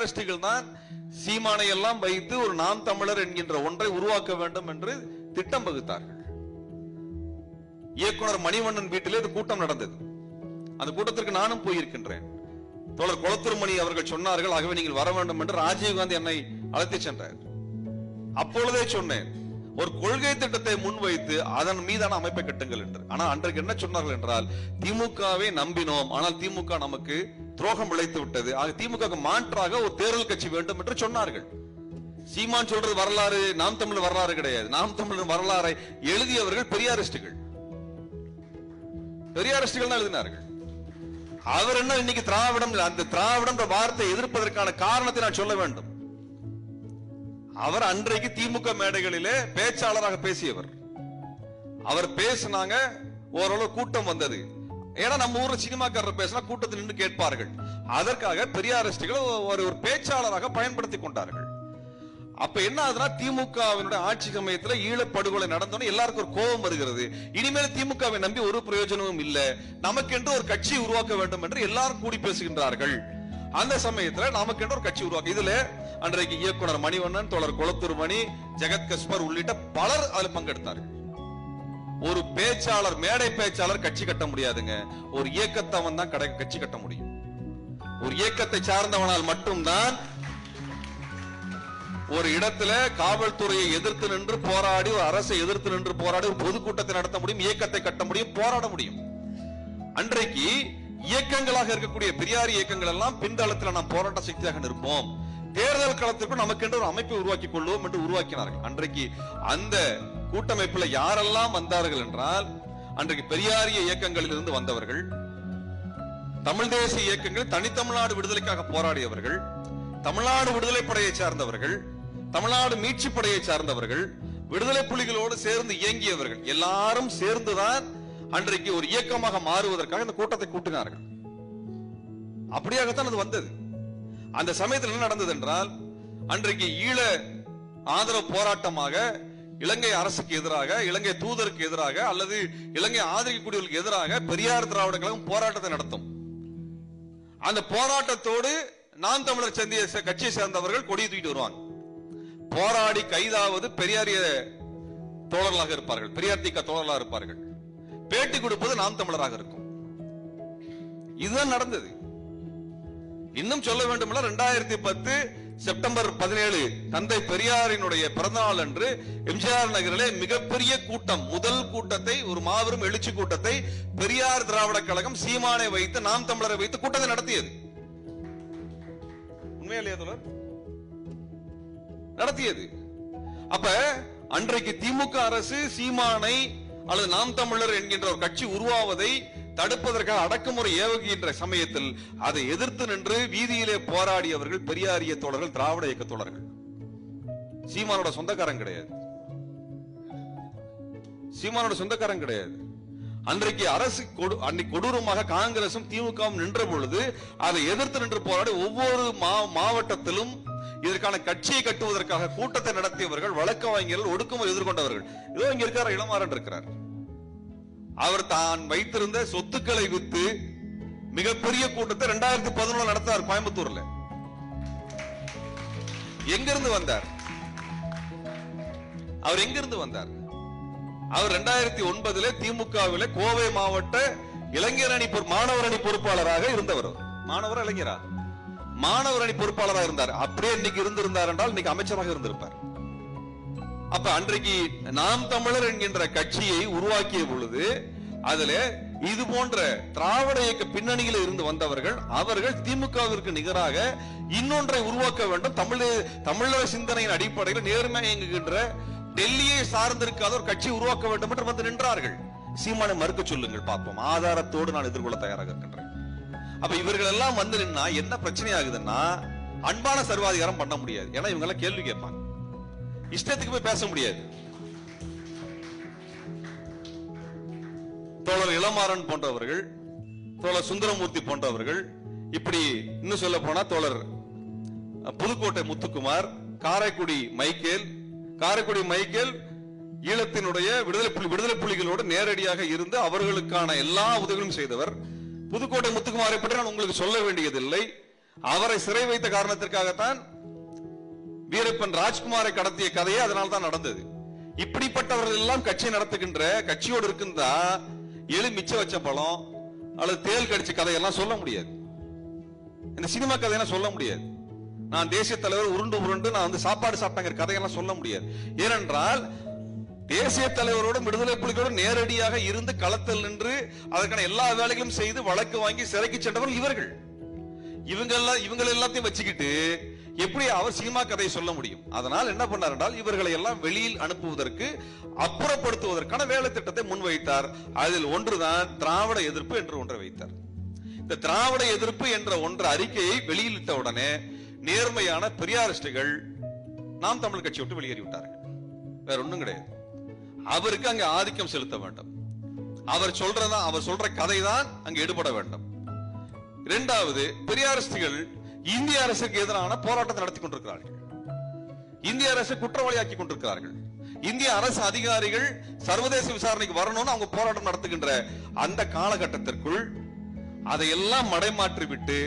பெரியாரிஸ்டுகள் தான் சீமானை எல்லாம் வைத்து ஒரு நாம் தமிழர் என்கின்ற ஒன்றை உருவாக்க வேண்டும் என்று திட்டம் வகுத்தார்கள். இயக்குனர் மணிவண்ணன் வீட்டிலே இந்த கூட்டம் நடந்தது. அந்த கூட்டத்திற்கு நானும் போயிருக்கின்றேன். தோழர் குளத்துருமணி அவர்கள் சொன்னார்கள் ஆகவே நீங்கள் வர வேண்டும் என்று ராஜீவ்காந்தி என்னை அழைத்து சென்றார். அப்பொழுதே சொன்னேன் ஒரு கொள்கை திட்டத்தை முன்வைத்து அதன் மீதான அமைப்பை கட்டுங்கள் என்று ஆனா அன்றைக்கு என்ன சொன்னார்கள் என்றால் திமுகவை நம்பினோம் ஆனால் திமுக நமக்கு துரோகம் விளைத்து விட்டது. ஆக திமுக மாற்றாக ஒரு தேர்தல் கட்சி வேண்டும் என்று சொன்னார்கள். சீமான் சொல்றது வரலாறு நாம் தமிழ் வரலாறு கிடையாது. நாம் தமிழ் வரலாறை எழுதியவர்கள் பெரியாரிஸ்டுகள். பெரியாரிஸ்டுகள் தான் எழுதினார்கள். அவர் என்ன இன்னைக்கு திராவிடம் அந்த திராவிடம் வார்த்தை எதிர்ப்பதற்கான காரணத்தை நான் சொல்ல வேண்டும். அவர் அன்றைக்கு திமுக மேடைகளிலே பேச்சாளராக பேசியவர். அவர் பேசினாங்க ஓரளவு கூட்டம் வந்தது. ஏன்னா நம்ம ஊர்ல சினிமாக்காரர் பேசினா கூட்டத்தில் நின்று கேட்பார்கள். அதற்காக பெரியாரிஸ்டுகள் ஒரு ஒரு பேச்சாளராக பயன்படுத்தி கொண்டார்கள். அப்ப என்ன ஆகுதுன்னா திமுகவினுடைய ஆட்சி சமயத்துல ஈழப்படுகொலை நடந்தோன்னு எல்லாருக்கும் ஒரு கோபம் வருகிறது. இனிமேல் திமுகவை நம்பி ஒரு பிரயோஜனமும் இல்லை. நமக்கென்று ஒரு கட்சி உருவாக்க வேண்டும் என்று எல்லாரும் கூடி பேசுகின்றார்கள். அந்த சமயத்துல நமக்கு ஒரு கட்சி உருவாக்கு இதுல அன்றைக்கு இயக்குனர் மணிவண்ணன் தொடர் குளத்தூர் மணி ஜெகத் கஸ்பர் உள்ளிட்ட பலர் அதில் பங்கெடுத்தார்கள். ஒரு பேச்சாளர் மேடை பேச்சாளர் கட்சி கட்ட முடியாதுங்க. ஒரு இயக்கத்தவன் தான் கடை கட்சி கட்ட முடியும். ஒரு இயக்கத்தை சார்ந்தவனால் மட்டும்தான் ஒரு இடத்துல காவல்துறையை எதிர்த்து நின்று போராடி ஒரு அரசை எதிர்த்து நின்று போராடி ஒரு பொதுக்கூட்டத்தை நடத்த முடியும் இயக்கத்தை கட்ட முடியும் போராட முடியும். அன்றைக்கு இயக்கங்களாக இருக்கக்கூடிய பெரியார் இயக்கங்கள் எல்லாம் பின்தளத்தில் நாம் போராட்ட சக்தியாக நிற்போம். தேர்தல் களத்திற்கும் நமக்கென்று ஒரு அமைப்பை உருவாக்கி கொள்வோம் என்று உருவாக்கினார்கள். அன்றைக்கு அந்த கூட்டமைப்புல யாரெல்லாம் வந்தார்கள் என்றால் அன்றைக்கு பெரியாரிய இயக்கங்களில் இருந்து வந்தவர்கள் தமிழ் தேசிய இயக்கங்கள் தனித்தமிழ்நாடு விடுதலைக்காக போராடியவர்கள் தமிழ்நாடு விடுதலை படையை சார்ந்தவர்கள் தமிழ்நாடு மீட்சி படையை சார்ந்தவர்கள் விடுதலை புலிகளோடு சேர்ந்து இயங்கியவர்கள் எல்லாரும் சேர்ந்துதான் அன்றைக்கு ஒரு இயக்கமாக மாறுவதற்காக இந்த கூட்டத்தை கூட்டினார்கள். அப்படியாகத்தான் அது வந்தது. அந்த சமயத்தில் என்ன நடந்தது என்றால் அன்றைக்கு ஈழ ஆதரவு போராட்டமாக இலங்கை அரசுக்கு எதிராக இலங்கை தூதருக்கு எதிராக அல்லது இலங்கை ஆதரிக்கக்கூடியவர்களுக்கு எதிராக பெரியார் திராவிட கழகம் போராட்டத்தை நடத்தும். அந்த போராட்டத்தோடு நான் தமிழர் சந்திய கட்சியை சேர்ந்தவர்கள் கொடியை தூக்கிட்டு வருவாங்க. போராடி கைதாவது பெரியாரிய தோழர்களாக இருப்பார்கள். பெரியார் திக்க தோழர்களாக இருப்பார்கள். பேட்டி கொடுப்பது நாம் தமிழராக இருக்கும். இதுதான் நடந்தது. இன்னும் சொல்ல வேண்டுமென்றால் ரெண்டாயிரத்தி பத்து செப்டம்பர் பதினேழு தந்தை பெரியாரினுடைய பிறந்தநாள் அன்று எம்ஜிஆர் நகரிலே மிகப்பெரிய கூட்டம் முதல் கூட்டத்தை ஒரு மாபெரும் எழுச்சி கூட்டத்தை பெரியார் திராவிட கழகம் சீமானை வைத்து நாம் தமிழரை வைத்து கூட்டத்தை நடத்தியது. உண்மையிலேயே நடத்தியது. அப்ப அன்றைக்கு திமுக அரசு சீமானை அல்லது நாம் தமிழர் என்கின்ற ஒரு கட்சி உருவாவதை தடுப்பதற்காக அடக்குமுறை ஏவுகின்ற சமயத்தில் அதை எதிர்த்து நின்று வீதியிலே போராடியவர்கள் பெரியாரிய தோழர்கள் திராவிட இயக்க தோழர்கள். சீமானோட சொந்தக்காரன் கிடையாது. சீமானோட சொந்தக்காரன் கிடையாது. அன்றைக்கு அரசு கொடு அன்னைக்கு கொடூரமாக காங்கிரசும் திமுகவும் நின்ற பொழுது அதை எதிர்த்து நின்று போராடி ஒவ்வொரு மா- மாவட்டத்திலும் இதற்கான கட்சியை கட்டுவதற்காக கூட்டத்தை நடத்தியவர்கள் வழக்கறிஞர்கள் ஒடுக்குமுறை எதிர்கொண்டவர்கள். இதோ இங்க இருக்கிற இளமாறன் இருக்கிறார். அவர் தான் வைத்திருந்த சொத்துக்களை வித்து மிகப்பெரிய கூட்டத்தை ரெண்டாயிரத்தி பதினொன்று நடத்தார் கோயம்புத்தூர்ல. எங்கிருந்து வந்தார்? அவர் எங்கிருந்து வந்தார்? அவர் ரெண்டாயிரத்தி ஒன்பதுல திமுகவில் கோவை மாவட்ட இளைஞர் அணி மாணவர் அணி பொறுப்பாளராக இருந்தவர் மாணவர் இளைஞரா? மாணவர் அணி பொறுப்பாளராக இருந்தார். அப்படியே இன்னைக்கு இருந்திருந்தார் என்றால் இன்னைக்கு அமைச்சராக இருந்திருப்பார். அப்ப அன்றைக்கு நாம் தமிழர் என்கின்ற கட்சியை உருவாக்கிய பொழுது அதுல இது போன்ற திராவிட இயக்க பின்னணியில் இருந்து வந்தவர்கள் அவர்கள் திமுகவிற்கு நிகராக இன்னொன்றை உருவாக்க வேண்டும். தமிழ் தமிழர் சிந்தனையின் அடிப்படையில் நேர்மை இயங்குகின்ற டெல்லியை சார்ந்திருக்காத ஒரு கட்சி உருவாக்க வேண்டும் என்று வந்து நின்றார்கள். சீமானை மறுக்க சொல்லுங்கள் பார்ப்போம். ஆதாரத்தோடு நான் எதிர்கொள்ள தயாராக இருக்கின்றேன். அப்ப இவர்கள் எல்லாம் வந்து நின்னா என்ன பிரச்சனை ஆகுதுன்னா அன்பான சர்வாதிகாரம் பண்ண முடியாது. ஏன்னா இவங்க எல்லாம் கேள்வி கேட்பாங்க. இஷ்டத்துக்கு போய் பேச முடியாது. தோழர் இளமாறன் போன்றவர்கள் தோழர் சுந்தரமூர்த்தி போன்றவர்கள் இப்படி இன்னும் சொல்ல போனா தோழர் புதுக்கோட்டை முத்துக்குமார் காரைக்குடி மைக்கேல் காரைக்குடி மைக்கேல் ஈழத்தினுடைய விடுதலை புலி விடுதலை புலிகளோடு நேரடியாக இருந்து அவர்களுக்கான எல்லா உதவிகளும் செய்தவர் புதுக்கோட்டை முத்துக்குமாரை பற்றி நான் உங்களுக்கு சொல்ல வேண்டியதில்லை. அவரை சிறை வைத்த காரணத்திற்காகத்தான் வீரப்பன் ராஜ்குமாரை கடத்திய கதையே அதனால தான் நடந்தது. இப்படிப்பட்டவர்கள் எல்லாம் கட்சி நடத்துகின்ற கட்சியோடு இருக்குந்தா எலி மிச்சம் வச்ச பழம் அல்லது தேல் கடிச்ச கதையெல்லாம் சொல்ல முடியாது. இந்த சினிமா கதையெல்லாம் சொல்ல முடியாது. நான் தேசிய தலைவர் உருண்டு உருண்டு நான் வந்து சாப்பாடு சாப்பிட்டாங்கிற கதையெல்லாம் சொல்ல முடியாது. ஏனென்றால் தேசிய தலைவரோடும் விடுதலை புலிகளோடு நேரடியாக இருந்து களத்தில் நின்று அதற்கான எல்லா வேலைகளும் செய்து வழக்கு வாங்கி சிறைக்கு சென்றவர்கள் இவர்கள். இவங்க எல்லாம் இவங்க எல்லாத்தையும் வச்சுக்கிட்டு எப்படி அவர் சினிமா கதையை சொல்ல முடியும்? அதனால் என்ன பண்ணார் என்றால் இவர்களை எல்லாம் வெளியில் அனுப்புவதற்கு அப்புறப்படுத்துவதற்கான வேலை திட்டத்தை முன்வைத்தார். அதில் ஒன்றுதான் திராவிட எதிர்ப்பு என்று ஒன்றை வைத்தார். இந்த திராவிட எதிர்ப்பு என்ற ஒன்ற அறிக்கையை வெளியிட்ட உடனே நேர்மையான பெரியாரிஸ்டுகள் நாம் தமிழ் கட்சி விட்டு வெளியேறி விட்டார்கள் வேற ஒண்ணும் கிடையாது. அவருக்கு அங்க ஆதிக்கம் செலுத்த வேண்டும். அவர் சொல்றதா அவர் சொல்ற கதை தான் அங்கு எடுபட வேண்டும். இரண்டாவது பெரியாரிஸ்டுகள் இந்திய அரசுக்கு எதிரான போராட்டத்தை நடத்தி கொண்டிருக்கிறார்கள். இந்திய அரசு குற்றவாளியாக்கி கொண்டிருக்கிறார்கள். இந்திய அரசு அதிகாரிகள் சர்வதேச விசாரணைக்கு வரணும்னு அவங்க போராட்டம் நடத்துகின்ற அந்த காலகட்டத்திற்குள் அதையெல்லாம் மடைமாற்றி விட்டு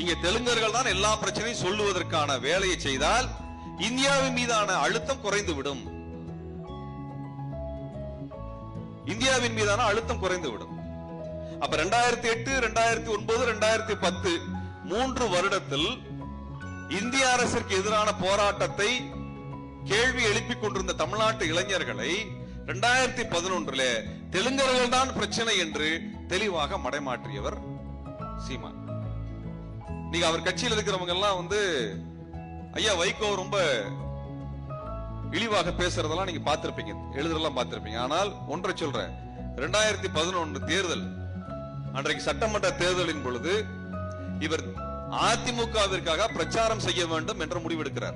இங்க தெலுங்கர்கள் தான் எல்லா பிரச்சனையும் சொல்லுவதற்கான வேலையை செய்தால் இந்தியாவின் மீதான அழுத்தம் குறைந்து விடும் இந்தியாவின் மீதான அழுத்தம் குறைந்து விடும் அப்ப ரெண்டாயிரத்தி எட்டு ரெண்டாயிரத்தி ஒன்பது ரெண்டாயிரத்தி பத்து மூன்று வருடத்தில் இந்திய அரசிற்கு எதிரான போராட்டத்தை கேள்வி எழுப்பிக் கொண்டிருந்த தமிழ்நாட்டு இளைஞர்களை ரெண்டாயிரத்தி பதினொன்றுல தெலுங்கர்கள் தான் பிரச்சனை என்று தெளிவாக மடைமாற்றியவர் சீமான். நீங்க அவர் கட்சியில் இருக்கிறவங்க எல்லாம் வந்து ஐயா வைகோ ரொம்ப இழிவாக பேசுறதெல்லாம் நீங்க பார்த்திருப்பீங்க. எழுதுறதெல்லாம் பார்த்திருப்பீங்க. ஆனால் ஒன்றை சொல்றேன். ரெண்டாயிரத்தி பதினொன்று தேர்தல் அன்றைக்கு சட்டமன்ற தேர்தலின் பொழுது இவர் அதிமுகவிற்காக பிரச்சாரம் செய்ய வேண்டும் என்ற முடிவெடுக்கிறார்.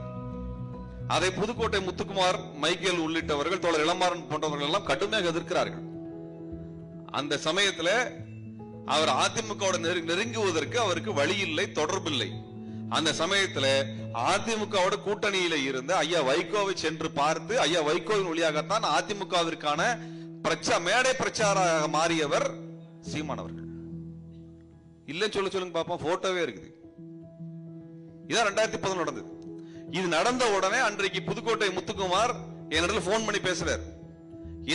அதை புதுக்கோட்டை முத்துக்குமார் மைக்கேல் உள்ளிட்டவர்கள் தோழர் இளமாறன் போன்றவர்கள் எல்லாம் கடுமையாக எதிர்க்கிறார்கள். அந்த சமயத்துல அவர் அதிமுகவோட நெரு- நெருங்குவதற்கு அவருக்கு வழி இல்லை தொடர்பில்லை. அந்த சமயத்துல அதிமுகவோட கூட்டணியில இருந்த ஐயா வைகோவை சென்று பார்த்து ஐயா வைகோவின் வழியாகத்தான் அதிமுகவிற்கான பிரச்சா மேடை பிரச்சாராக மாறியவர் சீமான் அவர்கள். இல்லைன்னு சொல்ல சொல்லுங்க பாப்போம் போட்டோவே இருக்குது. இதான் ரெண்டாயிரத்தி பதினொன்று நடந்தது. இது நடந்த உடனே அன்றைக்கு புதுக்கோட்டை முத்துக்குமார் என்னிடத்துல போன் பண்ணி பேசுறாரு.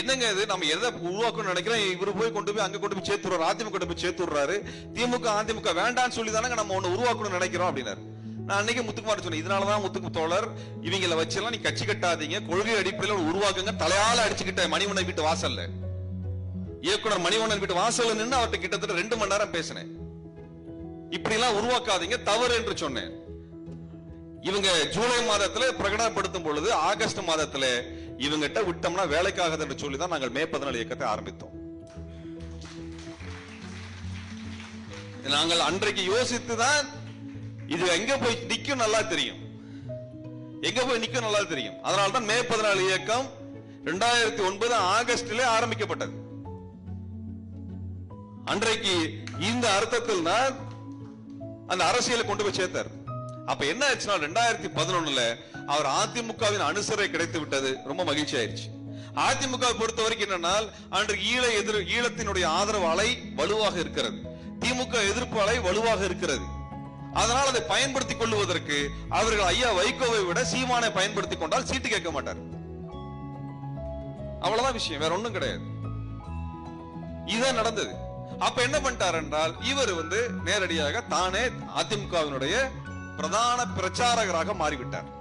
என்னங்க இது? நம்ம எதை உருவாக்கணும் நினைக்கிறோம்? இவரு போய் கொண்டு போய் அங்க கொண்டு போய் சேர்த்துறாரு அதிமுக கொண்டு போய் சேர்த்துறாரு திமுக அதிமுக வேண்டாம்னு சொல்லி தானே நம்ம ஒண்ணு உருவாக்கணும்னு நினைக்கிறோம் அப்படின்னாரு. நான் அன்னைக்கு முத்துக்குமார் சொன்னேன் இதனாலதான் முத்துக்கு தோழர் இவங்களை வச்செல்லாம் நீ கட்சி கட்டாதீங்க கொள்கை அடிப்படையில் உருவாக்குங்க. தலையால அடிச்சுக்கிட்ட மணிவண்ணன் வீட்டு வாசல்ல. இயக்குனர் மணிவண்ணன் வீட்டு வாசல்ல நின்று அவர்கிட்ட கிட்டத்தட்ட ரெண்டு மணி நேரம் பேசினேன். இப்படி எல்லாம் உருவாக்காதீங்க தவறு என்று சொன்னேன். இவங்க ஜூலை மாதத்துல பிரகடனப்படுத்தும் பொழுது ஆகஸ்ட் மாதத்துல இவங்கிட்ட விட்டோம்னா வேலைக்காகாது என்று சொல்லி தான் நாங்கள் மே பதினாலு இயக்கத்தை ஆரம்பித்தோம். நாங்கள் அன்றைக்கு யோசித்து தான் இது எங்க போய் நிற்கும் நல்லா தெரியும். எங்க போய் நிற்கும் நல்லா தெரியும். அதனால தான் மே பதினாலு இயக்கம் ரெண்டாயிரத்தி ஒன்பது ஆகஸ்டிலே ஆரம்பிக்கப்பட்டது. அன்றைக்கு இந்த அர்த்தத்தில் தான் அந்த அரசியலை கொண்டு போய் சேர்த்தார். அப்ப என்ன ஆச்சுன்னா ரெண்டாயிரத்தி பதினொன்னுல அவர் அதிமுகவின் அனுசரை கிடைத்து விட்டது. ரொம்ப மகிழ்ச்சி ஆயிருச்சு அதிமுக பொறுத்த வரைக்கும் என்னன்னா அன்று ஈழ எதிர் ஈழத்தினுடைய ஆதரவு அலை வலுவாக இருக்கிறது. திமுக எதிர்ப்பு அலை வலுவாக இருக்கிறது. அதனால் அதை பயன்படுத்திக் கொள்வதற்கு அவர்கள் ஐயா வைகோவை விட சீமானை பயன்படுத்திக் கொண்டால் சீட்டு கேட்க மாட்டார். அவ்வளவுதான் விஷயம் வேற ஒண்ணும் கிடையாது. இதுதான் நடந்தது. அப்ப என்ன பண்ணிட்டார் என்றால் இவர் வந்து நேரடியாக தானே அதிமுகவினுடைய பிரதான பிரச்சாரகராக மாறிவிட்டார்.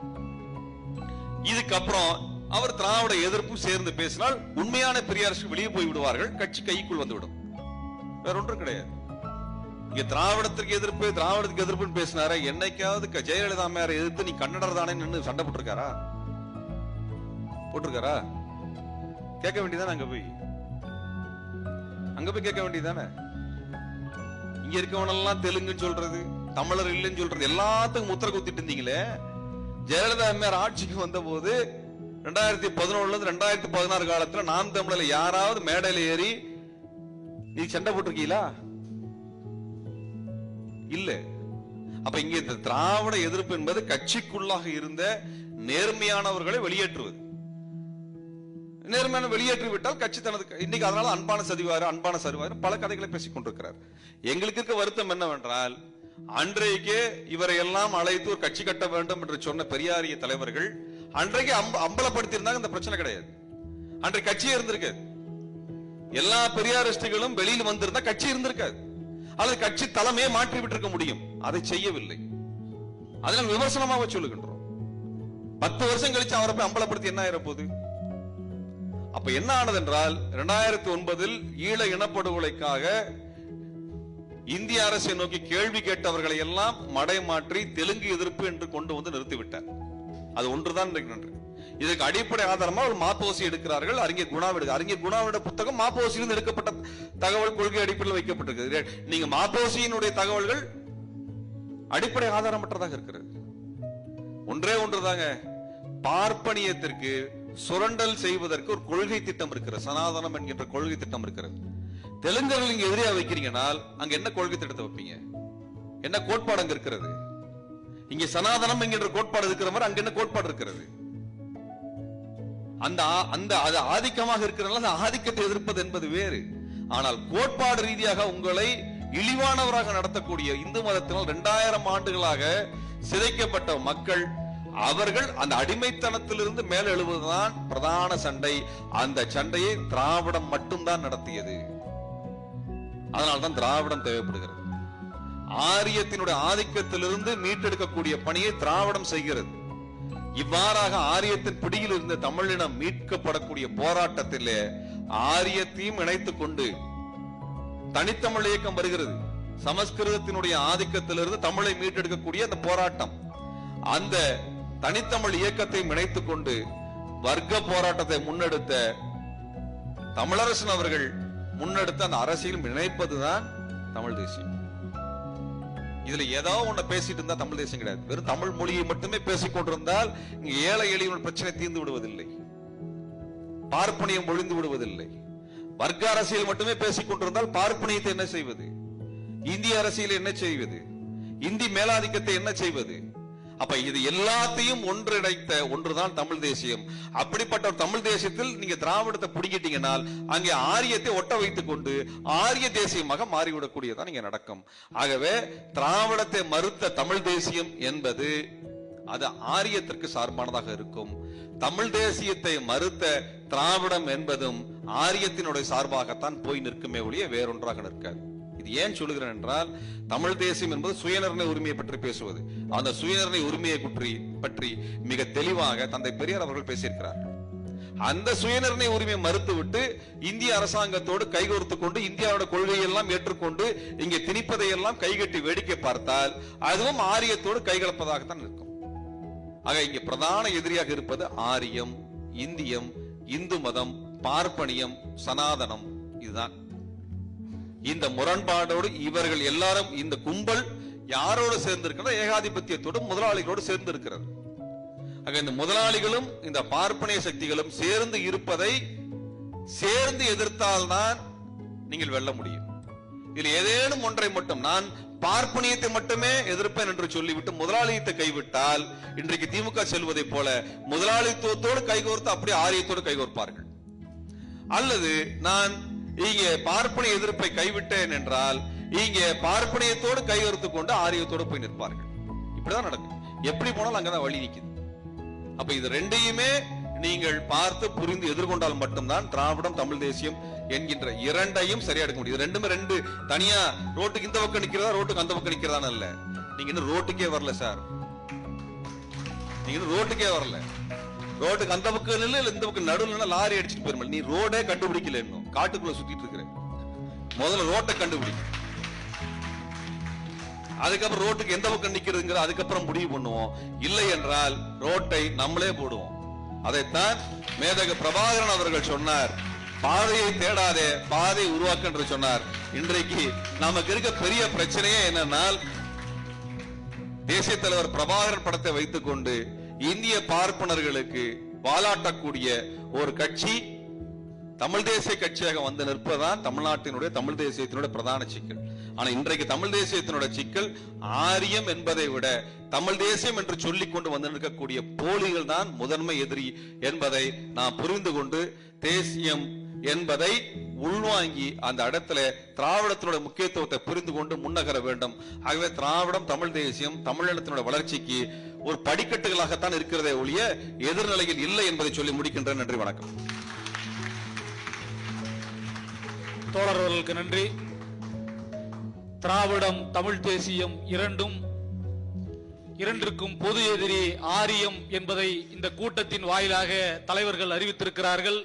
இதுக்கப்புறம் அவர் திராவிட எதிர்ப்பும் சேர்ந்து பேசினால் உண்மையான பெரியாருக்கு வெளியே போய் விடுவார்கள் கட்சி கைக்குள் வந்துவிடும். வேற ஒன்றும் கிடையாது. இங்க திராவிடத்திற்கு எதிர்ப்பு திராவிடத்துக்கு எதிர்ப்புன்னு பேசினார என்னைக்காவது க- ஜெயலலிதா மேல எதிர்த்து நீ கன்னடர் தானே நின்று சண்டை போட்டிருக்காரா? போட்டிருக்காரா? கேட்க வேண்டியதானே அங்க போய்? அங்க போய் கேட்க வேண்டியதானே இங்க இருக்கவனெல்லாம் தெலுங்குன்னு சொல்றது. தமிழர் இல்லைன்னு சொல்றது எல்லாத்துக்கும் முத்திர குத்திட்டு இருந்தீங்களே? ஜெயலலிதா அம்மையார் ஆட்சிக்கு வந்த போது ரெண்டாயிரத்தி பதினொன்னுல இருந்து ரெண்டாயிரத்தி பதினாறு காலத்துல நாம் தமிழர்ல யாராவது மேடையில ஏறி நீ சண்டை போட்டிருக்கீங்களா? இல்ல. அப்ப இங்க இந்த திராவிட எதிர்ப்பு என்பது கட்சிக்குள்ளாக இருந்த நேர்மையானவர்களை வெளியேற்றுவது. நேர்மையான வெளியேற்றி விட்டால் கட்சி தனது இன்னைக்கு அதனால அன்பான சதிவாரு அன்பான சரிவாரு பல கதைகளை பேசிக் கொண்டிருக்கிறார். எங்களுக்கு இருக்க வருத்தம் என்னவென்றால் அன்றைக்கே இவரை எல்லாம் அழைத்து ஒரு கட்சி கட்ட வேண்டும் என்று சொன்ன பெரியாரிய தலைவர்கள் அன்றைக்கு அம்பலப்படுத்தியிருந்தாங்க இந்த பிரச்சனை கிடையாது. அன்றைக்கு கட்சியே இருந்திருக்கு எல்லா பெரியாரிஸ்டுகளும் வெளியில் வந்திருந்தா கட்சி இருந்திருக்காது. அல்லது கட்சி தலைமையே மாற்றி விட்டிருக்க முடியும். அதை செய்யவில்லை. அதனால் விமர்சனமாக சொல்லுகின்றோம். பத்து வருஷம் கழிச்சு அவரை போய் அம்பலப்படுத்தி என்ன ஆயிர அப்ப என்ன ஆனது என்றால் இரண்டாயிரத்தி ஒன்பதில் ஈழ இனப்படுகொலைக்காக இந்திய அரசை நோக்கி கேள்வி கேட்டவர்களை எல்லாம் மடை மாற்றி தெலுங்கு எதிர்ப்பு என்று கொண்டு வந்து நிறுத்திவிட்டார். அது ஒன்றுதான் இன்றைக்கு நன்று. இதற்கு அடிப்படை ஆதாரமா ஒரு மாப்போசி எடுக்கிறார்கள். அறிஞர் குணா எடுக்க அறிஞர் குணாவோட புத்தகம் மாப்போசியிலிருந்து எடுக்கப்பட்ட தகவல் கொள்கை அடிப்படையில் வைக்கப்பட்டிருக்கு நீங்க மாப்போசியினுடைய தகவல்கள் அடிப்படை ஆதாரமற்றதாக இருக்கிறது. ஒன்றே ஒன்றுதாங்க. பார்ப்பனியத்திற்கு சுரண்டல் செய்வதற்கு ஒரு கொள்கை திட்டம் இருக்கிறது. சனாதனம் என்கின்ற கொள்கை திட்டம் இருக்கிறது. தெலுங்கர்கள் இங்க எதிரியா வைக்கிறீங்கனால் அங்க என்ன கொள்கை திட்டத்தை வைப்பீங்க? என்ன கோட்பாடு அங்க இருக்கிறது? இங்க சனாதனம் என்கின்ற கோட்பாடு இருக்கிற மாதிரி அங்க என்ன கோட்பாடு இருக்கிறது? அந்த அந்த அது ஆதிக்கமாக இருக்கிறனால அந்த ஆதிக்கத்தை எதிர்ப்பது என்பது வேறு. ஆனால் கோட்பாடு ரீதியாக உங்களை இழிவானவராக நடத்தக்கூடிய இந்து மதத்தினால் இரண்டாயிரம் ஆண்டுகளாக சிதைக்கப்பட்ட மக்கள் அவர்கள் அந்த அடிமைத்தனத்திலிருந்து மேல் எழுவதுதான் பிரதான சண்டை. அந்த சண்டையை திராவிடம் மட்டும்தான் நடத்தியது. அதனால்தான் திராவிடம் தேவைப்படுகிறது. ஆரியத்தினுடைய ஆதிக்கத்திலிருந்து மீட்டெடுக்கக்கூடிய பணியை திராவிடம் செய்கிறது. இவ்வாறாக ஆரியத்தின் பிடியில் இருந்த தமிழினம் மீட்கப்படக்கூடிய போராட்டத்திலே ஆரியத்தையும் இணைத்துக் கொண்டு தனித்தமிழ் இயக்கம் வருகிறது. சமஸ்கிருதத்தினுடைய ஆதிக்கத்திலிருந்து தமிழை மீட்டெடுக்கக்கூடிய அந்த போராட்டம். அந்த தனித்தமிழ் இயக்கத்தையும் இணைத்துக் கொண்டு வர்க்க போராட்டத்தை முன்னெடுத்த தமிழரசன் அவர்கள் முன்னெடுத்து அந்த அரசியல் இணைப்பதுதான் தமிழ் தேசியம். இதுல ஏதோ ஒண்ணு பேசிட்டு இருந்தா தமிழ் தேசியம் கிடையாது. வெறும் தமிழ் மொழியை மட்டுமே பேசிக்கொண்டிருந்தால் இங்க ஏழை எளியவன் பிரச்சனை தீர்ந்து விடுவதில்லை. பார்ப்பனியம் ஒழிந்து விடுவதில்லை. வர்க்க அரசியல் மட்டுமே பேசிக் கொண்டிருந்தால் பார்ப்பனியத்தை என்ன செய்வது? இந்திய அரசியல் என்ன செய்வது? இந்தி மேலாதிக்கத்தை என்ன செய்வது? அப்ப இது எல்லாத்தையும் ஒன்றிணைத்த ஒன்றுதான் தமிழ் தேசியம். அப்படிப்பட்ட ஒரு தமிழ் தேசியத்தில் நீங்க திராவிடத்தை பிடிக்கிட்டீங்கன்னால் அங்கே ஆரியத்தை ஒட்ட வைத்துக் கொண்டு ஆரிய தேசியமாக மாறிவிடக்கூடியதான் இங்க நடக்கும். ஆகவே திராவிடத்தை மறுத்த தமிழ் தேசியம் என்பது அது ஆரியத்திற்கு சார்பானதாக இருக்கும். தமிழ் தேசியத்தை மறுத்த திராவிடம் என்பதும் ஆரியத்தினுடைய சார்பாகத்தான் போய் நிற்குமே ஒழிய வேறொன்றாக நிற்காது. இது ஏன் சொல்லுகிறேன் என்றால் தமிழ் தேசியம் என்பது சுயநிர்ணய உரிமையை பற்றி பேசுவது. அந்த சுயநிர்ணய உரிமையை பற்றி பற்றி மிக தெளிவாக தந்தை பெரியார் அவர்கள் பேசியிருக்கிறார். அந்த சுயநிர்ணய உரிமையை மறுத்துவிட்டு இந்திய அரசாங்கத்தோடு கைகோர்த்து கொண்டு இந்தியாவோட கொள்கையெல்லாம் ஏற்றுக்கொண்டு இங்கே திணிப்பதையெல்லாம் கைகட்டி வேடிக்கை பார்த்தால் அதுவும் ஆரியத்தோடு கைகலப்பதாகத்தான் இருக்கும். ஆக இங்க பிரதான எதிரியாக இருப்பது ஆரியம் இந்தியம் இந்து மதம் பார்ப்பனியம் சனாதனம் இதுதான். இந்த முரண்பாடோடு இவர்கள் எல்லாரும் இந்த கும்பல் யாரோடு சேர்ந்திருக்கிறார் ஏகாதிபத்தியத்தோடு முதலாளிகளோடு சேர்ந்திருக்கிறார் ஆக இந்த முதலாளிகளும் இந்த பார்ப்பனைய சக்திகளும் சேர்ந்து இருப்பதை சேர்ந்து எதிர்த்தால்தான் நீங்கள் வெல்ல முடியும். இதில் ஏதேனும் ஒன்றை மட்டும் நான் பார்ப்பனியத்தை மட்டுமே எதிர்ப்பேன் என்று சொல்லிவிட்டு முதலாளியத்தை கைவிட்டால் இன்றைக்கு திமுக செல்வதைப் போல முதலாளித்துவத்தோடு கைகோர்த்து அப்படியே ஆரியத்தோடு கைகோர்ப்பார்கள். அல்லது நான் இங்கே பார்ப்பனிய எதிர்ப்பை கைவிட்டேன் என்றால் இங்கே பார்ப்பனியத்தோடு கையெழுத்து கொண்டு ஆரியத்தோடு போய் நிற்பார்கள். இப்படிதான் நடக்கும். எப்படி போனாலும் அங்கதான் வழி நிற்குது அப்ப இது ரெண்டையுமே நீங்கள் பார்த்து புரிந்து எதிர்கொண்டால் மட்டும்தான் திராவிடம் தமிழ் தேசியம் என்கின்ற இரண்டையும் சரியா எடுக்க முடியும். ரெண்டுமே ரெண்டு. தனியா ரோட்டுக்கு இந்த பக்கம் நிக்கிறதா ரோட்டுக்கு அந்த பக்கம் நிக்கிறதா இல்ல நீங்க இன்னும் ரோட்டுக்கே வரல சார். நீங்க இன்னும் ரோட்டுக்கே வரல. ரோட்டுக்கு அந்த பக்கம் இல்ல இந்த பக்கம் நடுவில் லாரி அடிச்சுட்டு போயிருமல். நீ ரோடே கண்டுபிடிக்கல இன்னும் காட்டுக்குள்ள சுத்திட்டு இருக்கிற முதல்ல ரோட்டை கண்டுபிடி அதுக்கப்புறம் ரோட்டுக்கு எந்த பக்கம் நிக்கிறதுங்கிற அதுக்கப்புறம் முடிவு பண்ணுவோம். இல்லை என்றால் ரோட்டை நம்மளே போடுவோம். அதைத்தான் மேதக பிரபாகரன் அவர்கள் சொன்னார். பாதையை தேடாதே பாதை உருவாக்க என்று சொன்னார். இன்றைக்கு நமக்கு இருக்க பெரிய பிரச்சனையே என்னன்னா தேசிய தலைவர் பிரபாகரன் படத்தை வைத்துக்கொண்டு இந்திய பார்ப்பனர்களுக்கு வாலாட்டக்கூடிய ஒரு கட்சி தமிழ் தேசிய கட்சியாக வந்து நிற்பதுதான் தமிழ்நாட்டினுடைய தமிழ் தேசியத்தினுடைய பிரதான சிக்கல். ஆனா இன்றைக்கு தமிழ் தேசியத்தினுடைய சிக்கல் ஆரியம் என்பதை விட தமிழ் தேசியம் என்று சொல்லிக் கொண்டு வந்து நிற்கக்கூடிய போலிகள் தான் முதன்மை எதிரி என்பதை நாம் புரிந்து கொண்டு தேசியம் என்பதை உள்வாங்கி அந்த இடத்துல திராவிடத்தினுடைய முக்கியத்துவத்தை புரிந்து கொண்டு முன்னகர வேண்டும். ஆகவே திராவிடம் தமிழ் தேசியம் தமிழினத்தினுடைய வளர்ச்சிக்கு ஒரு படிக்கட்டுகளாகத்தான் இருக்கிறதே ஒழிய எதிர்நிலையில் இல்லை என்பதை சொல்லி முடிக்கின்றேன். நன்றி வணக்கம். தோழர்களுக்கு நன்றி. திராவிடம் தமிழ் தேசியம் இரண்டும் இரண்டிற்கும் பொது எதிரி ஆரியம் என்பதை இந்த கூட்டத்தின் வாயிலாக தலைவர்கள் அறிவித்திருக்கிறார்கள்.